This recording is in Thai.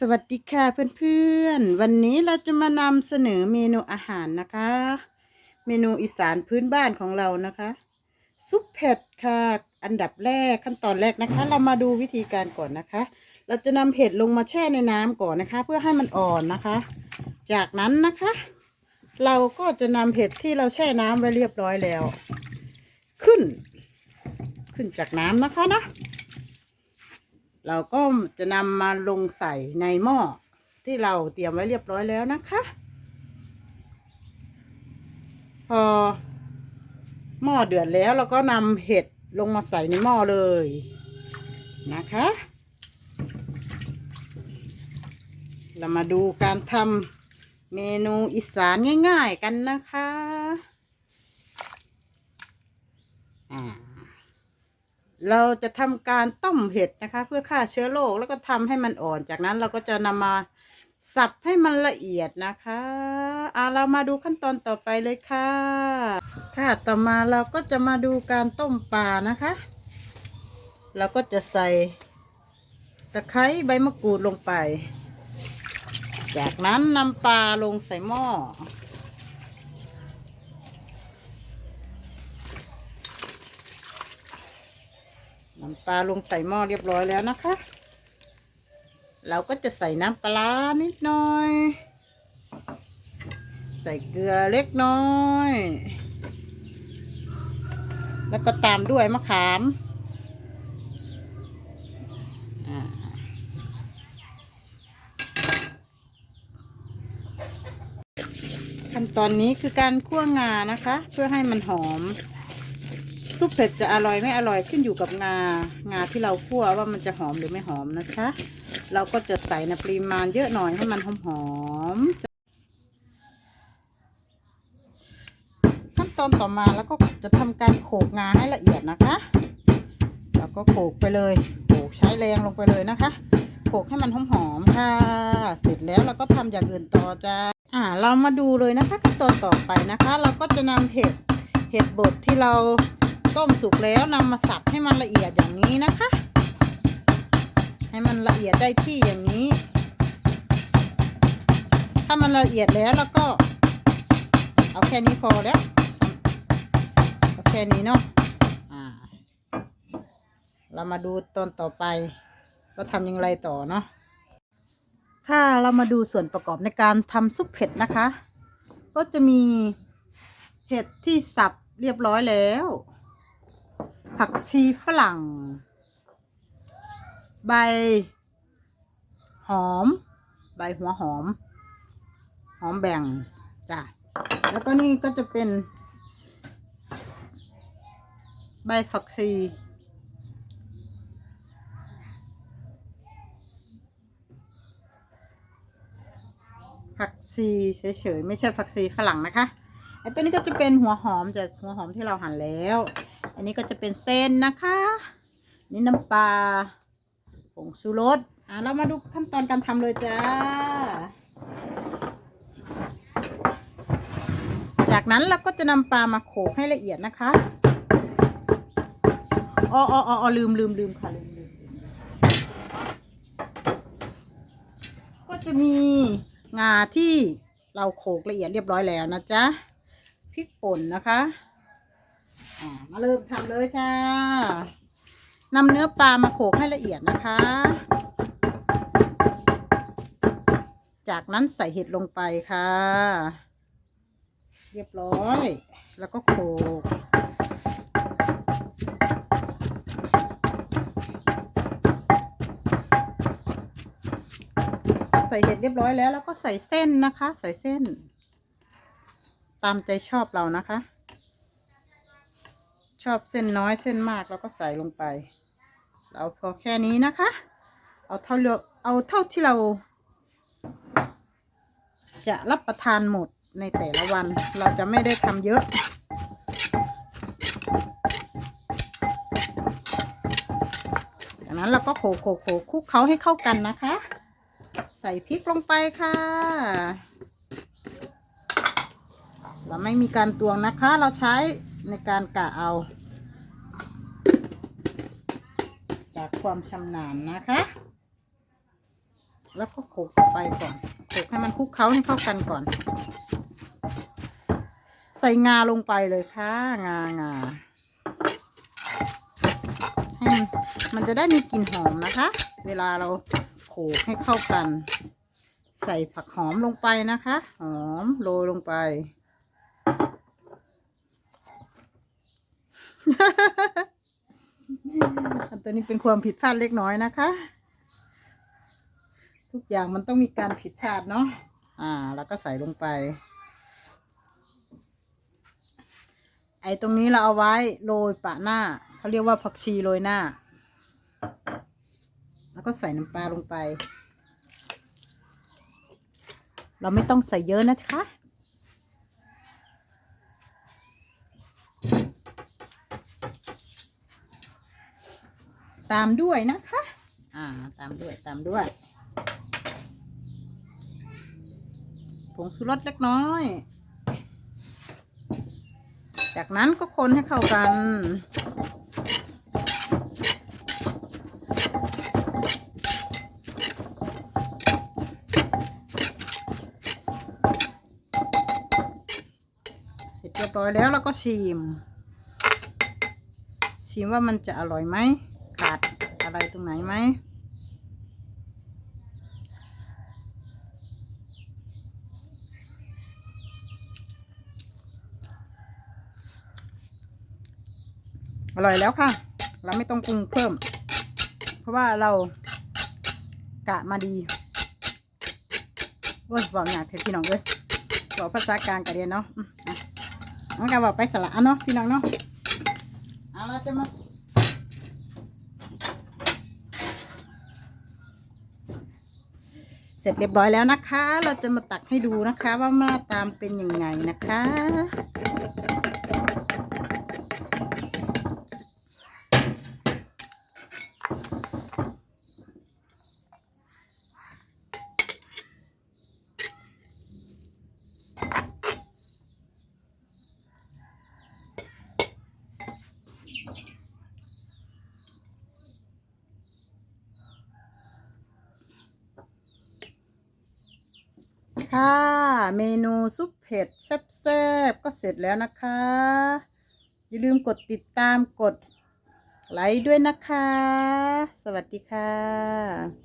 สวัสดีค่ะเพื่อนๆ วันนี้เราจะมานำเสนอเมนูอาหารนะคะ เมนูอีสานพื้นบ้านของเรานะคะ ซุปเผ็ดค่ะ อันดับแรกขั้นตอนแรกนะคะ เรามาดูวิธีการก่อนนะคะ เราจะนำเห็ดลงมาแช่ในน้ำก่อนนะคะ เพื่อให้มันอ่อนนะคะ จากนั้นนะคะ เราก็จะนำเห็ดที่เราแช่น้ำไว้เรียบร้อยแล้ว ขึ้น ขึ้นจากน้ำนะคะนะ เราก็จะนำมาลงใส่ในหม้อที่เราเตรียมไว้เรียบร้อยแล้วนะคะ พอหม้อเดือดแล้วเราก็นำเห็ดลงมาใส่ในหม้อเลยนะคะ เรามาดูการทำเมนูอีสานง่าย ๆ กันนะคะอ่า เราจะทำการต้มเห็ดนะคะ เพื่อฆ่าเชื้อโรคแล้วก็ทำให้มันอ่อน จากนั้นเราก็จะนำมาสับให้มันละเอียดนะคะอ่าเรามาดูขั้นตอนต่อไปเลยค่ะ ค่ะต่อมาเราก็จะมาดูการต้มปลานะคะ เราก็จะใส่ตะไคร้ใบมะกรูดลงไป จากนั้นนำปลาลงใส่หม้อ น้ำปลาลงใส่หม้อเรียบร้อยแล้วนะคะ เราก็จะใส่น้ำปลานิดหน่อย ใส่เกลือเล็กน้อย แล้วก็ตามด้วยมะขามขั้นตอนนี้คือการคั่วงานะคะ เพื่อให้มันหอม ซุปเผ็ดจะอร่อยไม่อร่อยขึ้นอยู่กับงางาที่เราคั่วว่ามันจะหอมหรือไม่หอมนะคะ เราก็จะใส่ในปริมาณเยอะหน่อยให้มันหอมหอมขั้นตอนต่อมาแล้วก็จะทำการโขกงาให้ละเอียดนะคะเราก็โขกไปเลยโขกใช้แรงลงไปเลยนะคะโขกให้มันหอมหอมค่ะ เสร็จแล้วเราก็ทำอย่างอื่นต่อจ้าอ่าเรามาดูเลยนะคะขั้นตอนต่อไปนะคะ เราก็จะนำเห็ดเห็ดบดที่เรา ต้มสุกแล้วนำมาสับให้มันละเอียดอย่างนี้นะคะ ให้มันละเอียดได้ที่อย่างนี้ ถ้ามันละเอียดแล้วแล้วก็ เอาแค่นี้พอแล้วเอาแค่นี้เนาะเรามาดูตอนต่อไปว่าทำย่างไรต่อเนาะค่ะเรามาดูส่วนประกอบในการทำซุปเผ็ดนะคะ ก็จะมีเห็ดที่สับเรียบร้อยแล้ว ผักชีฝรั่ง ใบ หอม ใบหัวหอม หอมแบ่งจ้ะแล้วก็นี่ก็จะเป็น ใบฝักชีผักชีเฉยๆไม่ใช่ผักชีฝรั่งนะคะไอ้ตัวนี้ก็จะเป็นหัวหอมจากหัวหอมที่เราหั่นแล้ว อันนี้ก็จะเป็นเส้นนะคะ นี่น้ำปลาผงชูรสอะเรามาดูขั้นตอนการทำเลยจ้า จากนั้นเราก็จะนำปลามาโขลกให้ละเอียดนะคะอ๋ออ๋ออ๋อลืมลืมลืมค่ะลืมลืมลืมก็จะมีงาที่เราโขลกละเอียดเรียบร้อยแล้วนะจ๊ะพริกป่นนะคะ อ่ามาเริ่มทำเลยจ้านำเนื้อปลามาโขลกให้ละเอียดนะคะ จากนั้นใส่เห็ดลงไปค่ะ เรียบร้อย แล้วก็โขลกใส่เห็ดเรียบร้อยแล้วแล้วก็ใส่เส้นนะคะ ใส่เส้น ตามใจชอบเรานะคะ ชอบเส้นน้อยเส้นมากเราก็ใส่ลงไป เราพอแค่นี้นะคะ เอาเท่าเราเอาเท่าที่เรา จะรับประทานหมดในแต่ละวัน เราจะไม่ได้ทำเยอะจากนั้นเราก็โขลกโขลกโขกคลุกเขาให้เข้ากันนะคะ ใส่พริกลงไปค่ะ เราไม่มีการตวงนะคะ เราใช้ ในการกะเอา จากความชำนาญนะคะ แล้วก็โขลกไปก่อนโขลกให้มันคลุกเคล้าให้เข้ากันก่อน ใส่งาลงไปเลยค่ะ งางาให้มันมันจะได้มีกลิ่นหอมนะคะ เวลาเราโขลกให้เข้ากัน ใส่ผักหอมลงไปนะคะ หอมโรยลงไป อันตัวนี้เป็นความผิดพลาดเล็กน้อยนะคะ ทุกอย่างมันต้องมีการผิดพลาดเนาะอ่า แล้วก็ใส่ลงไป ไอ้ตรงนี้เราเอาไว้โรยปะหน้าเขาเรียกว่าผักชีโรยหน้า แล้วก็ใส่น้ำปลาลงไป เราไม่ต้องใส่เยอะนะคะ ตามด้วยนะคะ อ่า ตามด้วยตามด้วยผงชูรสเล็กน้อย จากนั้นก็คนให้เข้ากัน เสร็จเรียบร้อยแล้วเราก็ชิม ชิมว่ามันจะอร่อยไหม ขาดอะไรตรงไหนไหมอร่อยแล้วค่ะ เราไม่ต้องปรุงเพิ่ม เพราะว่าเรากะมาดีโอ้ยบอกหนักเถอะพี่น้องเอ้ยบอกภาษากลางกันเรียนเนาะอืมอะงั้นก็บอกไปสละอะเนาะพี่น้องเนาะเอาเราจะมา เสร็จเรียบร้อยแล้วนะคะ เราจะมาตักให้ดูนะคะ ว่าหน้าตามเป็นยังไงนะคะ ค่ะ เมนูซุปเผ็ดแซ่บๆก็เสร็จแล้วนะคะ อย่าลืมกดติดตามกดไลค์ด้วยนะคะ สวัสดีค่ะ